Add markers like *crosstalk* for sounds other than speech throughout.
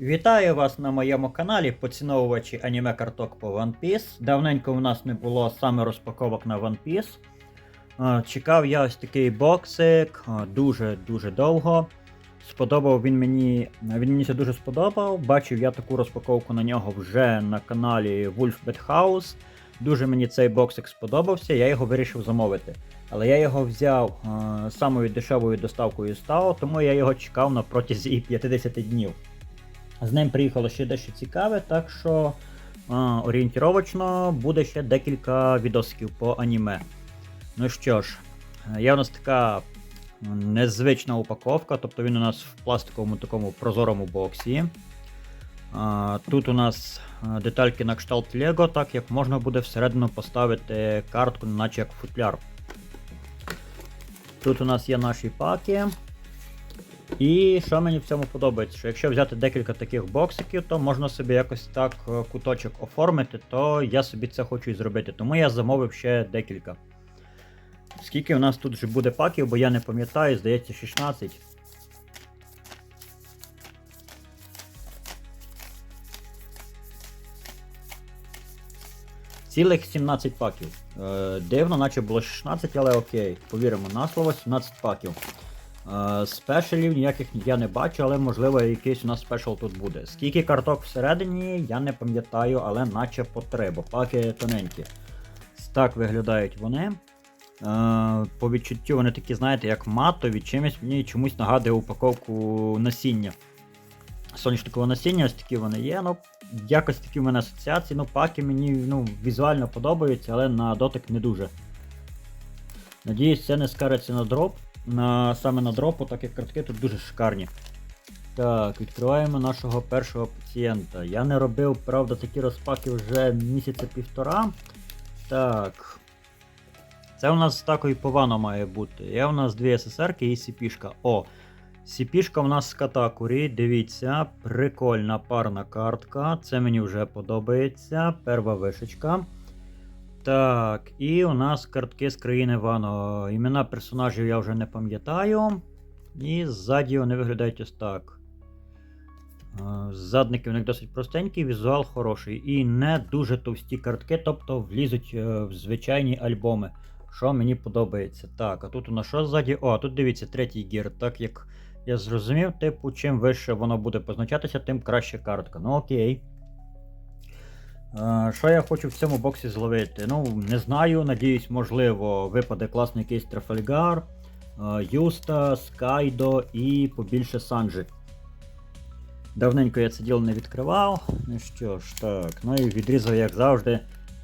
Вітаю вас на моєму каналі, поціновувачі аніме карток по One Piece. Давненько у нас не було саме розпаковок на One Piece. Чекав я ось такий боксик дуже-дуже довго. Сподобав він мені. Він мені це дуже сподобав. Бачив я таку розпаковку на нього вже на каналі Wolf Bad House. Дуже мені цей боксик сподобався, я його вирішив замовити. Але я його взяв самою дешевою доставкою став, тому я його чекав на протязі 50 днів. З ним приїхало ще дещо цікаве, так що е, орієнтіровочно буде ще декілька відосиків по аніме. Ну що ж, є у нас така незвична упаковка, тобто він у нас в пластиковому такому прозорому боксі. А, Тут у нас детальки на кшталт Лего, так як можна буде всередину поставити картку, наче як футляр. Тут у нас є наші паки. І що мені в цьому подобається, що якщо взяти декілька таких боксиків, то можна собі якось так е, куточок оформити, то я собі це хочу і зробити. Тому я замовив ще декілька. Скільки у нас тут вже буде паків, бо я не пам'ятаю, здається, 16. Цілих 17 паків. Е, дивно, наче було 16, але окей. Повіримо на слово, 17 паків. Е, спешелів ніяких я не бачу, але можливо якийсь у нас спешл тут буде. Скільки карток всередині, я не пам'ятаю, але наче по 3, бо паки тоненькі. Так виглядають вони. Е, по відчуттю вони такі, знаєте, як матові, чимось мені чомусь нагадує упаковку насіння. Соняшникове насіння, ось такі вони є. Ну, якось такі в мене асоціації. Ну, паки мені ну, візуально подобаються, але на дотик не дуже. Надіюсь, це не скариться на дроп. На, саме на дропу, так як картки тут дуже шикарні. Так, відкриваємо нашого першого пацієнта. Я не робив, правда, такі розпаки вже місяця півтора. Так. Це у нас такою повано має бути. Є у нас дві СССРки і сіпішка. О! Сіпішка у нас з катакурі. Дивіться, прикольна парна картка. Це мені вже подобається. Перва вишечка. Так, і у нас картки з країни Вано. Імена персонажів я вже не пам'ятаю. І ззаді вони виглядають ось так. Е, Задники у них досить простенькі, візуал хороший. І не дуже товсті картки, тобто влізуть е, в звичайні альбоми. Що мені подобається. Так, а тут у нас що ззаді? О, тут дивіться, третій гір. Так як я зрозумів, типу, чим вище воно буде позначатися, тим краще картка. Ну окей. Е, Що я хочу в цьому боксі зловити? Ну, не знаю, надіюсь, можливо, випаде класний якийсь Трафальгар, е, Юстас, Кайдо і побільше Санджи. Давненько я це діло не відкривав. Ну що ж, так, ну і відрізав, як завжди,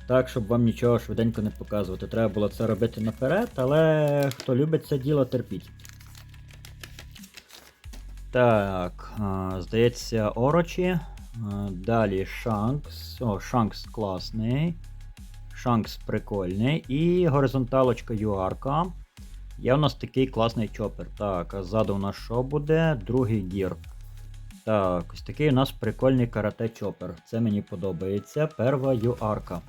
так, щоб вам нічого швиденько не показувати. Треба було це робити наперед, але хто любить це діло, терпіть. Так, здається, Орочі. А, Далі Шанкс. О, Шанкс класний. Шанкс прикольний. І горизонталочка Юарка. Є у нас такий класний чопер. Так, а ззаду у нас що буде? Другий гір. Так, ось такий у нас прикольний карате чопер. Це мені подобається. Перва юарка.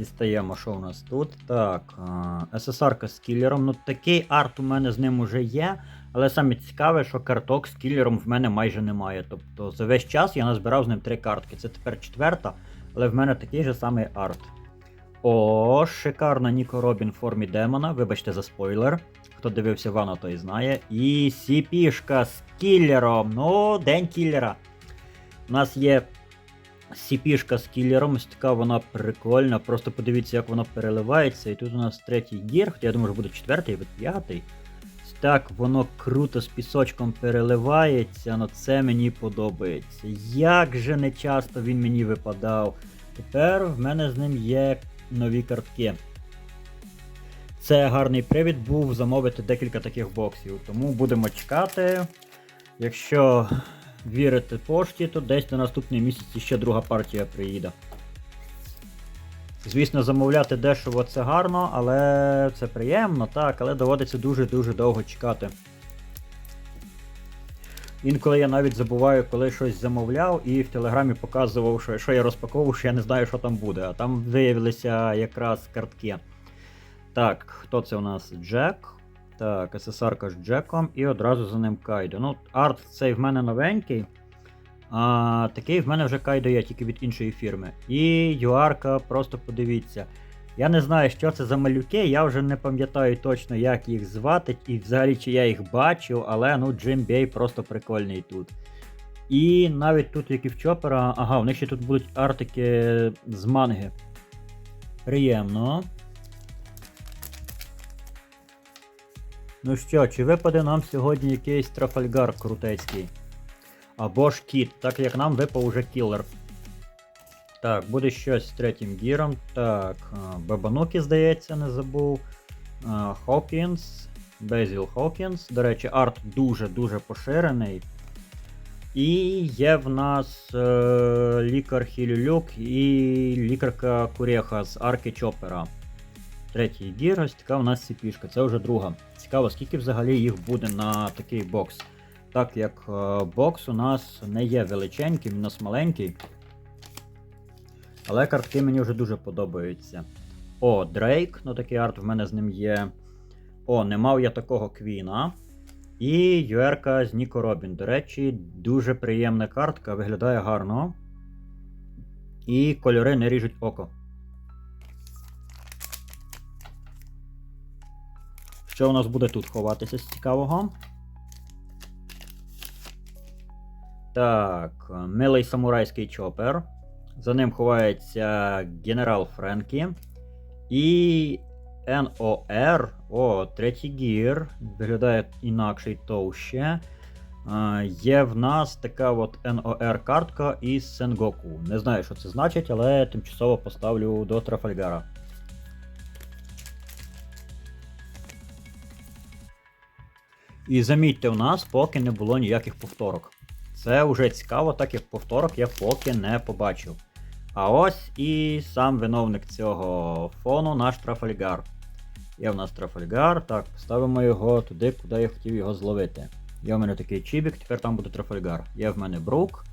Дістаємо, що у нас тут. Так, СССРка з кілером. Ну такий арт у мене з ним уже є. Але саме цікаве, що карток з кілером в мене майже немає. Тобто за весь час я назбирав з ним три картки. Це тепер четверта, але в мене такий же самий арт. О, шикарна Ніко Робін в формі демона. Вибачте за спойлер. Хто дивився Вано, той знає. І сіпішка з кілером. Ну, день кілера. У нас є сіпішка з кілером, ось така вона прикольна. Просто подивіться, як вона переливається. І тут у нас третій гір, хоча я думаю, що буде четвертий або п'ятий. Так, воно круто з пісочком переливається, ну це мені подобається. Як же не часто він мені випадав. Тепер в мене з ним є нові картки. Це гарний привід був замовити декілька таких боксів. Тому будемо чекати. Якщо вірити пошті, то десь на наступний місяць ще друга партія приїде. Звісно, замовляти дешево це гарно, але це приємно, так, але доводиться дуже-дуже довго чекати. Інколи я навіть забуваю, коли щось замовляв, і в телеграмі показував, що, що я розпаковував, що я не знаю, що там буде. А там виявилися якраз картки. Так, хто це у нас? Джек. Так, СССРка з Джеком і одразу за ним Кайдо. Ну, арт цей в мене новенький. А такий в мене вже Кайдо є, тільки від іншої фірми. І Юарка, просто подивіться. Я не знаю, що це за малюки, я вже не пам'ятаю точно, як їх звати, і взагалі чи я їх бачив, але ну Джим Бей просто прикольний тут. І навіть тут, як і в Чопера, ага, в них ще тут будуть артики з манги. Приємно. Ну що, чи випаде нам сьогодні якийсь Трафальгар крутецький? Або ж кіт, так як нам випав уже кілер. Так, буде щось з третім гіром. Так, Бабануки, здається, не забув. Хокінс. Безіл Хокінс. До речі, арт дуже-дуже поширений. І є в нас е, лікар Хілюлюк і лікарка Курєха з арки Чопера. Третій гір, ось така у нас сіпішка, це вже друга. Цікаво, скільки взагалі їх буде на такий бокс. Так як е, бокс у нас не є величенький, він у нас маленький. Але картки мені вже дуже подобаються. О, Дрейк, ну такий арт в мене з ним є. О, не мав я такого Квіна. І Юерка з Ніко Робін. До речі, дуже приємна картка, виглядає гарно. І кольори не ріжуть око. Що у нас буде тут ховатися з цікавого? Так, милий самурайський чопер. За ним ховається генерал Френкі. І НОР. О, третій гір. Виглядає інакше й товще. Є в нас така от НОР картка із Сенгоку. Не знаю, що це значить, але тимчасово поставлю до Трафальгара. І замітьте, у нас поки не було ніяких повторок. Це вже цікаво, так як повторок я поки не побачив. А ось і сам виновник цього фону наш Трафальгар. Є в нас Трафальгар, так, поставимо його туди, куди я хотів його зловити. Є в мене такий чібік, тепер там буде Трафальгар. Є в мене Брук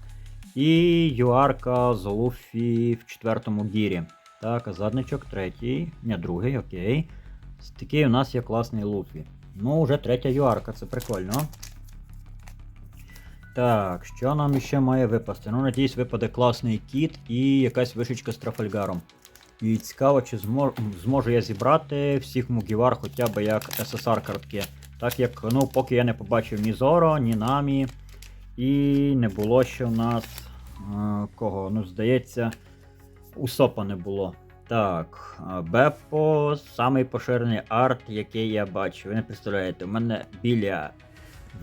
і Юарка з Луфі в четвертому гірі. Так, задничок третій, не другий, окей. Такий у нас є класний Луфі. Ну, вже третя юарка, це прикольно. Так, що нам ще має випасти? Ну, надіюсь, випаде класний кіт і якась вишечка з Трафальгаром. І цікаво, чи змож, зможу я зібрати всіх мугівар хоча б як СССР картки. Так як, ну, поки я не побачив ні Зоро, ні Намі. І не було ще в нас. А, кого? Ну, здається, Усопа не було. Так, Беппо самий поширений арт, який я бачу. Ви не представляєте, у мене біля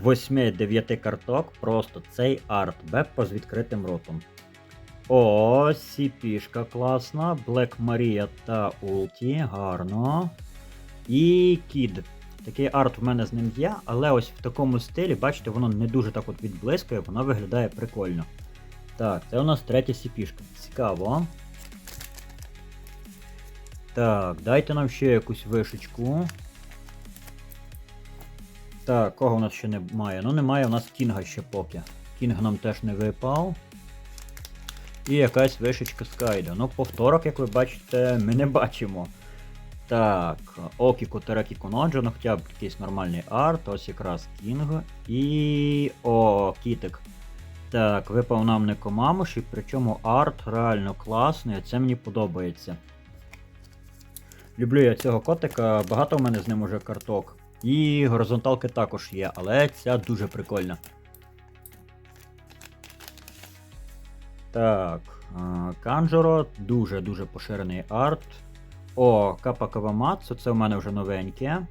8-9 карток просто цей арт Беппо з відкритим ротом. О, сіпішка класна, Блек Марія та Улті, гарно. І Кід. Такий арт в мене з ним є, але ось в такому стилі, бачите, воно не дуже так от відблискує, воно виглядає прикольно. Так, це у нас третя сіпішка. Цікаво. Так, дайте нам ще якусь вишечку. Так, кого у нас ще немає? Ну, немає у нас Кінга ще поки. Кінг нам теж не випав. І якась вишечка з Кайдо. Ну, повторок, як ви бачите, ми не бачимо. Так, Окіку Терекі Куноджо, ну хоча б якийсь нормальний арт, ось якраз Кінг. І. О, Кітик. Так, випав нам Некомамуші, причому арт реально класний, це мені подобається. Люблю я цього котика, багато в мене з ним уже карток. І горизонталки також є, але ця дуже прикольна. Так, а, Канжоро, дуже-дуже поширений арт. О, Капа Кавамацу, це у мене вже новеньке.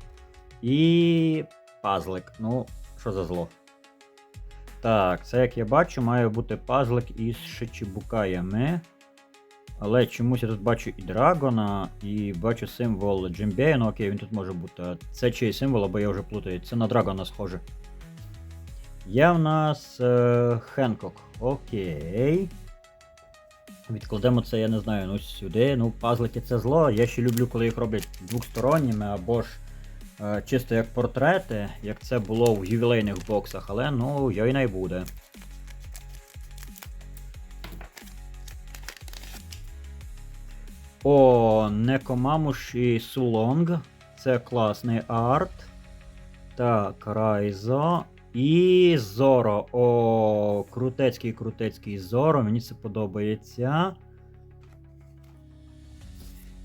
І. пазлик. Ну, що за зло? Так, це як я бачу, має бути пазлик із шичібукаями. Але чомусь я тут бачу і Драгона, і бачу символ Джимбея, ну окей, він тут може бути. Це чий символ, або я вже плутаю. Це на Драгона схоже. Є в нас е, Хенкок. Окей. Відкладемо це, я не знаю, ну сюди. Ну, пазлики це зло. Я ще люблю, коли їх роблять двохсторонніми, або ж Е, Чисто як портрети, як це було в ювілейних боксах, але ну йой не буде. О, Некомамуші Сулонг. Це класний арт. Так, Райзо. І Зоро. О, крутецький, крутецький Зоро. Мені це подобається.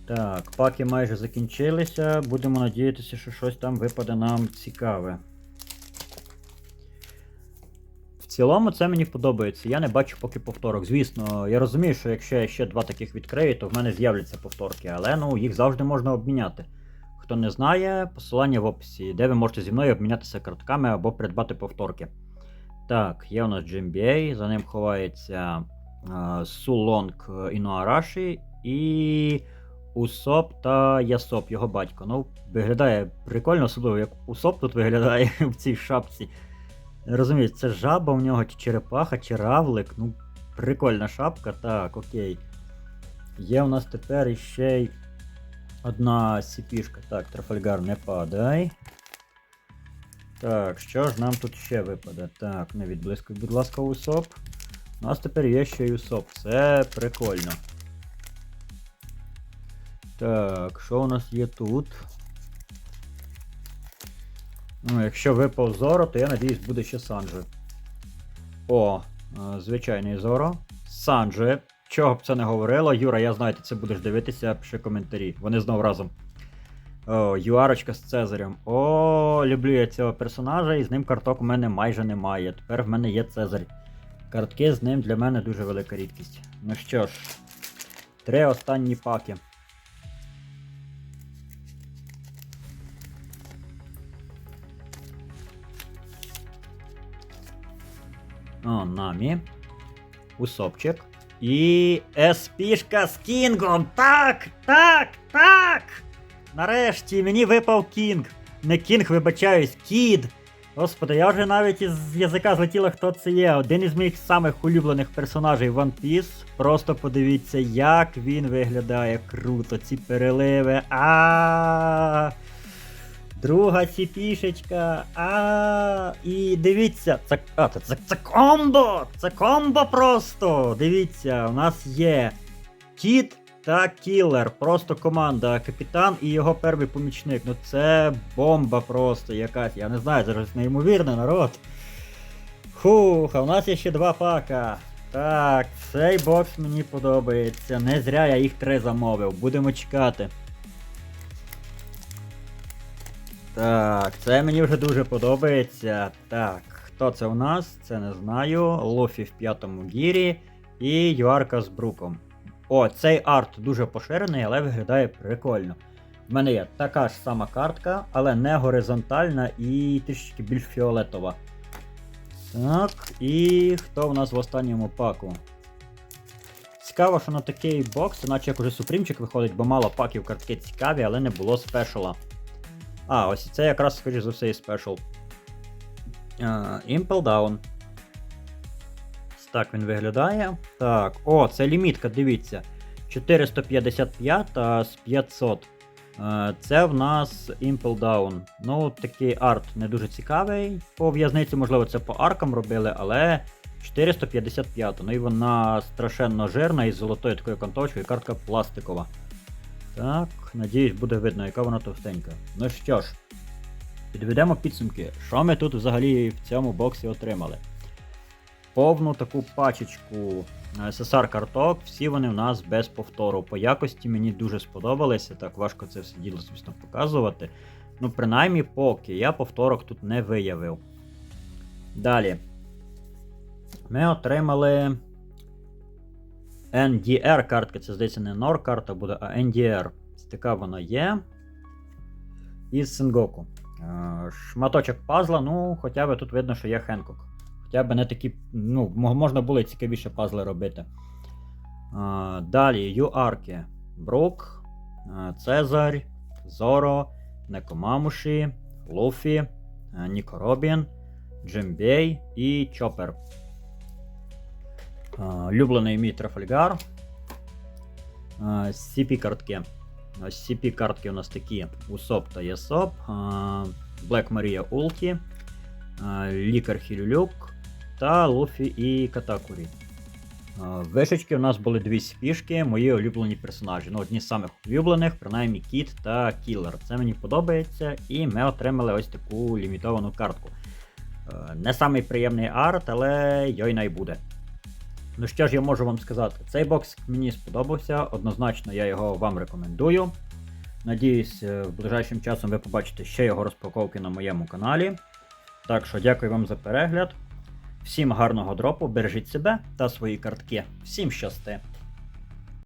Так, паки майже закінчилися. Будемо надіятися, що щось там випаде нам цікаве. Цілому це мені подобається. Я не бачу поки повторок. Звісно, я розумію, що якщо я ще два таких відкрию, то в мене з'являться повторки, але ну їх завжди можна обміняти. Хто не знає, посилання в описі, де ви можете зі мною обмінятися картками або придбати повторки. Так, є у нас GMBA, за ним ховається е, Сулонг Інуараші і Усоп та Ясоп, його батько. Ну, виглядає прикольно, особливо як Усоп тут виглядає *laughs* в цій шапці. Не Розумію, це жаба у нього, чи черепаха, чи равлик. Ну, прикольна шапка, так, окей. Є у нас тепер іще й одна сіпішка. Так, Трафальгар, не падай. Так, що ж нам тут ще випаде? Так, не відблискуй, будь ласка, Усоп. У нас тепер є ще й Усоп. Це прикольно. Так, що у нас є тут? Ну, якщо випав Зоро, то я надіюсь буде ще Санджи. О, е, звичайний Зоро. Санджи. Чого б це не говорило? Юра, я знаю, ти це будеш дивитися, пиши коментарі. Вони знов разом. О, Юарочка з Цезарем. О, люблю я цього персонажа, і з ним карток у мене майже немає. Тепер в мене є Цезарь. Картки з ним для мене дуже велика рідкість. Ну що ж, три останні паки. О, Намі. Усопчик. І Еспішка з Кінгом. Так, так, так. Нарешті мені випав Кінг. Не Кінг, вибачаюсь, Кід. Господи, я вже навіть із язика злетіла, хто це є. Один із моїх самих улюблених персонажей One Piece. Просто подивіться, як він виглядає круто. Ці переливи. А. Друга ціпішечка. А і дивіться, це, а, це, це, комбо! Це комбо просто! Дивіться, у нас є кіт та кілер. Просто команда. Капітан і його перший помічник. Ну це бомба просто якась. Я не знаю, це ж неймовірно, народ. Фух, а у нас є ще два пака. Так, цей бокс мені подобається. Не зря я їх три замовив. Будемо чекати. Так, це мені вже дуже подобається. Так, хто це у нас? Це не знаю. Лофі в п'ятому гірі і Юарка з Бруком. О, цей арт дуже поширений, але виглядає прикольно. В мене є така ж сама картка, але не горизонтальна і трішки більш фіолетова. Так, і хто в нас в останньому паку? Цікаво, що на такий бокс, наче як уже супрімчик виходить, бо мало паків картки цікаві, але не було спешала. А, ось це якраз, скоріш за все, і спешл. Impel Down. Так він виглядає. Так, о, це лімітка, дивіться. 455 з 500. Е, Це в нас Impel Down. Ну, такий арт не дуже цікавий. По в'язниці, можливо, це по аркам робили, але 455. Ну і вона страшенно жирна із золотою такою конточкою, картка пластикова. Так, надіюсь, буде видно, яка вона товстенька. Ну що ж, підведемо підсумки. Що ми тут взагалі в цьому боксі отримали? Повну таку пачечку SSR карток, всі вони в нас без повтору. По якості мені дуже сподобалися, так важко це все діло, звісно, показувати. Ну, принаймні, поки я повторок тут не виявив. Далі. Ми отримали NDR картка, це здається не NOR карта буде, а NDR. Така вона є. Із Сенгоку. Е, Шматочок пазла, ну, хоча б тут видно, що є Хенкок. Хоча б не такі, ну, можна було цікавіше пазли робити. Е, Далі юарки. Брук, е, Цезарь, Зоро, Некомамуші, Луфі, е, Ніко Робін, Джимбей і Чопер. А, Улюблений мій Трафальгар. CP картки. SCP картки у нас такі Усоп та Єсоп, Black Maria е, Лікар Хірюлюк та Луфі і Катакурі. Вишечки у нас були дві спішки, мої улюблені персонажі. Ну, одні з самих улюблених, принаймні Кіт та Кілер. Це мені подобається, і ми отримали ось таку лімітовану картку. Е, Не самий приємний арт, але йой най буде. Ну що ж я можу вам сказати? Цей бокс мені сподобався, однозначно я його вам рекомендую. Надіюсь, е, в ближайшим часом ви побачите ще його розпаковки на моєму каналі. Так що дякую вам за перегляд. Всім гарного дропу, бережіть себе та свої картки. Всім щасти!